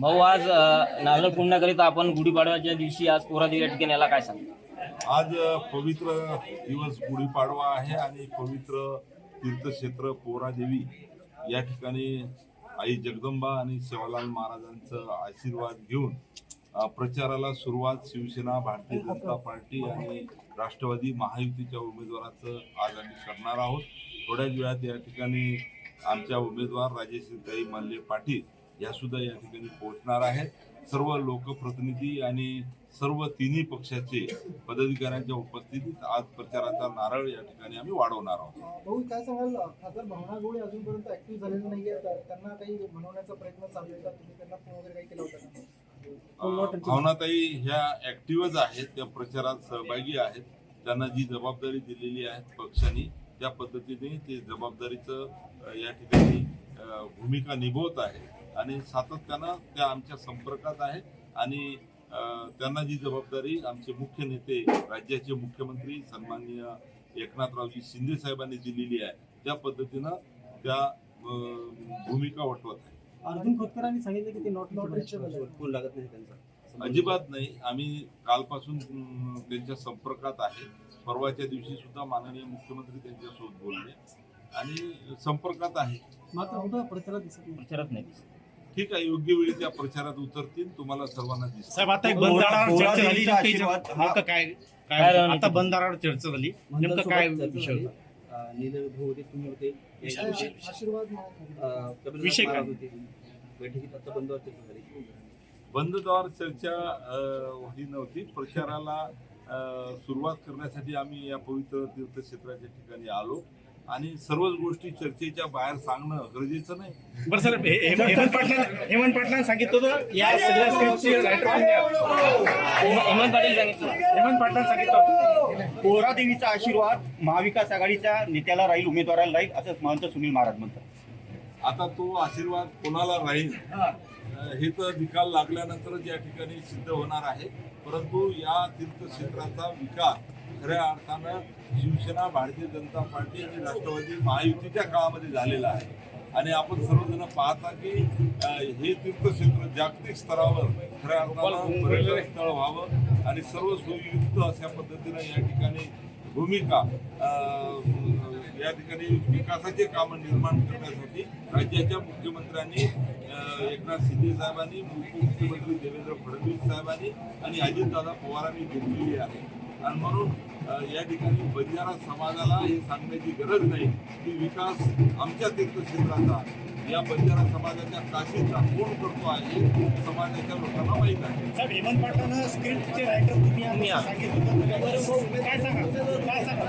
भाऊ आज नागरिक नारळ पुण्याकरिता आपण गुढीपाडव्याच्या दिवशी आज पोरादेवी या ठिकाणी याला काय सांगतो? आज पवित्र दिवस गुढीपाडवा आहे आणि पवित्र तीर्थक्षेत्र पोरादेवी. या ठिकाणी आई जगदंबा आणि सेवालाल महाराजांचं आशीर्वाद घेऊन प्रचाराला सुरुवात शिवसेना भारतीय जनता पार्टी आणि राष्ट्रवादी महायुतीच्या उमेदवाराचं आज आम्ही करणार आहोत. थोड्याच वेळात या ठिकाणी आमच्या उमेदवार राजेश्रीताई मल्ले पाटील या सुद्धा या ठिकाणी पोहोचणार आहेत. सर्व लोकप्रतिनिधी आणि सर्व तिन्ही पक्षाचे पदाधिकाऱ्यांच्या उपस्थितीत आज प्रचाराचा नारळ या ठिकाणी आम्ही वाढवणार आहोत. भाऊ काय सांगाल? खासदार भावना अजूनपर्यंत ऍक्टिव्ह झालेले नाहीये त्यांना काही बनवण्याचा प्रयत्न चालू आहे का? तुम्ही त्यांना फोन वगैरे काही केला होता का? अं, भावनाताई ह्या ऍक्टिव्हच आहेत त्या प्रचारात सहभागी आहेत. त्यांना जी जबाबदारी दिलेली आहे पक्षाने त्या पद्धतीने ते जबाबदारीचं या ठिकाणी भूमिका निभवत आहे आणि सातत्यानं त्या आमच्या संपर्कात आहे आणि त्यांना जी जबाबदारी आमचे मुख्य नेते राज्याचे मुख्यमंत्री सन्माननीय एकनाथरावजी शिंदे साहेबांनी दिलेली आहे त्या पद्धतीनं त्या भूमिका वटवत आहे. अर्जुन खोतकरांनी सांगितलं की ते नॉट फोन लागत नाही त्यांचा? अजिबात नाही. आम्ही कालपासून त्यांच्या संपर्कात आहे. परवाच्या दिवशी सुद्धा माननीय मुख्यमंत्री त्यांच्यासोबत बोलले. आणि संपर्कात आहे. मात्र कुठं प्रचारात दिसत नाही. प्रचारात नाही ठीक आहे योग्य वेळी त्या प्रचारात उतरतील तुम्हाला सर्वांना दिसेल. साहेब आता एक बंधारावर चर्चा झाली पोरादेवीचा नेमकं आशीर्वाद हा- नेमकं काय काय? आता बंधारावर चर्चा झाली नेमकं काय विषय होता? विषय काय? बंदवर चर्चा अं, ही नव्हती. प्रचाराला अं, सुरुवात करण्यासाठी आम्ही या पवित्र तीर्थक्षेत्राच्या ठिकाणी आलो. आणि सर्वच गोष्टी चर्चेच्या बाहेर सांगणं गरजेचं नाही. बरं सर हे- हे- हेमंत पाटला हेमंत पाटलांनी सांगितलं होतं या सगळ्या स्क्रिप्टचे रायटर हेमंत पाटील सांगितलं. हेमंत पाटलांनी सांगितलं होतं. पोहरादेवीचा आशीर्वाद महाविकास आघाडीच्या नेत्याला राहील उमेदवाराला राहील असं महंत सुनील महाराज म्हणतात. आता तो आशीर्वाद कोणाला राहील? अं, हे तर निकाल लागल्यानंतरच या ठिकाणी सिद्ध होणार आहे. परंतु या तीर्थक्षेत्राचा विकास खऱ्या अर्थानं शिवसेना भारतीय जनता पार्टी आणि राष्ट्रवादी महायुतीच्या काळामध्ये झालेला आहे. आणि आपण सर्वजण पाहता की हे तीर्थक्षेत्र जागतिक स्तरावर खऱ्या अर्थानं पर्यटन स्थळ व्हावं आणि सर्व सोयीयुक्त अशा पद्धतीनं या ठिकाणी भूमिका या ठिकाणी विकासाचे कामं निर्माण करण्यासाठी राज्याच्या मुख्यमंत्र्यांनी एकनाथ शिंदे साहेबांनी उपमुख्यमंत्री देवेंद्र फडणवीस साहेबांनी आणि अजितदादा पवारांनी घेतलेली आहे. आणि म्हणून या ठिकाणी बंजारा समाजाला हे सांगण्याची गरज नाही. की विकास आमच्या तीर्थक्षेत्राचा या बंजारा समाजाच्या काशीचा कोण करतो आहे समाजाच्या लोकांना माहीत आहे. साहेब हेमंत पाटलांना स्क्रिप्टचे रायटर तुम्ही आम्ही सांगितलं काय सांगा? काय सांगा?